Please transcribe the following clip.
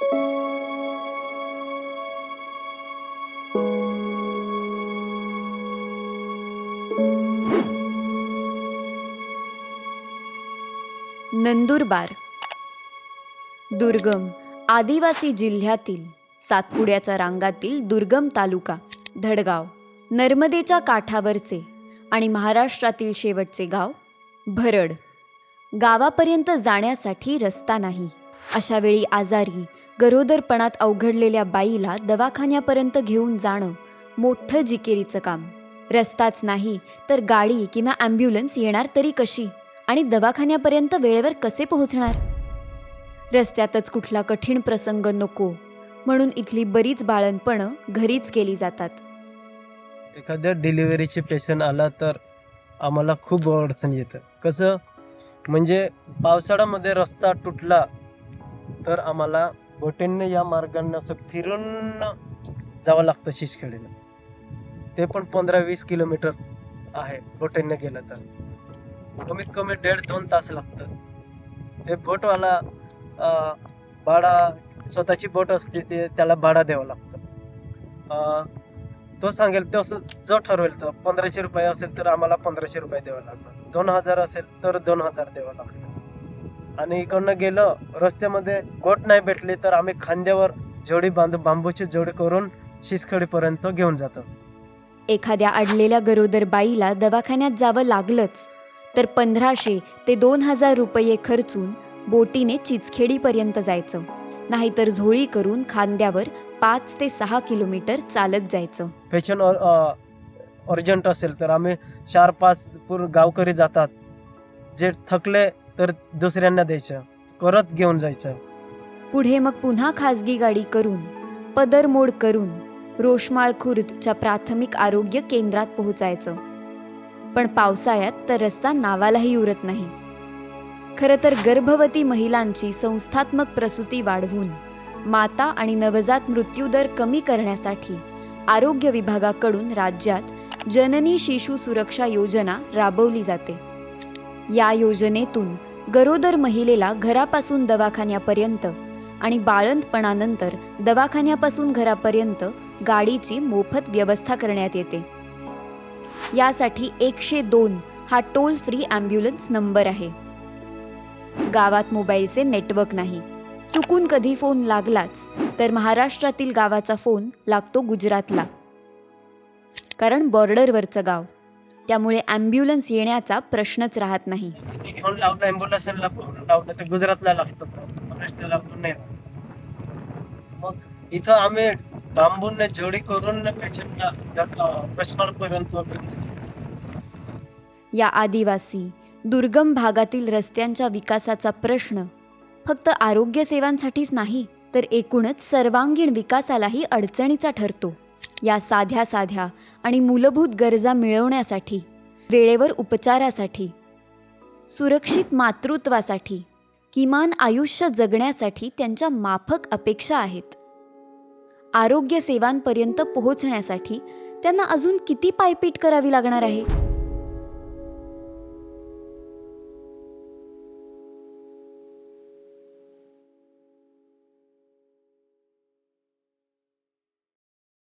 नंदुरबार. दुर्गम आदिवासी जिल्ह्यातील सातपुड्याच्या रांगातील दुर्गम तालुका धडगाव नर्मदेच्या काठावरचे आणि महाराष्ट्रातील शेवटचे गाव भरड. गावापर्यंत जाण्यासाठी रस्ता नाही. अशावेळी आजारी गरोदरपणात अवघडलेल्या बाईला दवाखान्यापर्यंत घेऊन जाणं मोठं जिकिरीचं काम. रस्ताच नाही तर गाडी किंवा ॲम्ब्युलन्स येणार तरी कशी? आणि दवाखान्यापर्यंत वेळेवर कसे पोहोचणार? रस्त्यातच कुठला कठीण प्रसंग नको म्हणून इथली बरीच बाळणपणं घरीच केली जातात. एखाद्या डिलिव्हरीचे पेशंट आला तर आम्हाला खूप अडचण येतं. कसं? म्हणजे पावसाळ्यामध्ये रस्ता तुटला तर आम्हाला बोटींनी या मार्गांना असं फिरून जावं लागतं शिशखेडीला ते पण पंधरा वीस किलोमीटर आहे बोटींना गेलं तर. कमीत कमी दीड दोन तास लागतात. ते बोटवाला भाडा स्वतःची बोट असते ते त्याला भाडा द्यावं लागतं. तो सांगेल तो जो ठरवेल तर पंधराशे रुपये असेल तर आम्हाला पंधराशे रुपये द्यावं लागतं दोन हजार असेल तर दोन हजार द्यावं लागतं. आणि इकडनं गेलं रस्त्यामध्ये बोट नाही भेटली तर आम्ही खांद्यावर जोडी बांध बांबूची जोडी करून शिसखडीपर्यंत घेऊन जातो. एखाद्या अडलेल्या गरोदर बाईला दवाखान्यात जावं लागलंच तर पंधराशे ते दोन हजार रुपये खर्चून बोटीने चिचखेडीपर्यंत जायचं नाहीतर झोळी करून खांद्यावर पाच ते सहा किलोमीटर चालत जायचं. पेशंट अर्जंट असेल तर आम्ही चार पाच पूर्ण गावकरी जातात जे थकले तर दुसऱ्यांना द्यायचं. करत घेऊन जायचं. पुढे मग पुन्हा खासगी गाडी करून पदरमोड करून रोषमाळ खुर्दच्या प्राथमिक आरोग्य केंद्रात पोहोचायचं. पण पावसाळ्यात तर रस्ता नावालाही उरत नाही. खरं तर गर्भवती महिलांची संस्थात्मक प्रसूती वाढवून माता आणि नवजात मृत्यूदर कमी करण्यासाठी आरोग्य विभागाकडून राज्यात जननी शिशु सुरक्षा योजना राबवली जाते. या योजनेतून गरोदर महिलेला घरापासून दवाखान्यापर्यंत आणि बाळंतपणानंतर दवाखान्यापासून घरापर्यंत गाडीची मोफत व्यवस्था करण्यात येते. यासाठी एकशे दोन हा टोल फ्री ॲम्ब्युलन्स नंबर आहे. गावात मोबाईलचे नेटवर्क नाही. चुकून कधी फोन लागलाच तर महाराष्ट्रातील गावाचा फोन लागतो गुजरातला. कारण बॉर्डरवरचं गाव. त्यामुळे ॲम्ब्युलन्स येण्याचा प्रश्नच राहत नाही. फोन लावलं लावलं गुजरातला लागतं महाराष्ट्राला लागतो नाही. मग इथं आम्ही बांबूने जोडी करून पेशंटला या आदिवासी दुर्गम भागातील रस्त्यांच्या विकासाचा प्रश्न फक्त आरोग्य सेवांसाठीच नाही तर एकूणच सर्वांगीण विकासालाही अडचणीचा ठरतो. या साध्या साध्या आणि मूलभूत गरजा मिळवण्यासाठी वेळेवर उपचारासाठी सुरक्षित मातृत्वासाठी किमान आयुष्य जगण्यासाठी त्यांच्या माफक अपेक्षा आहेत. आरोग्य सेवांपर्यंत पोहोचण्यासाठी त्यांना अजून किती पायपीट करावी लागणार आहे?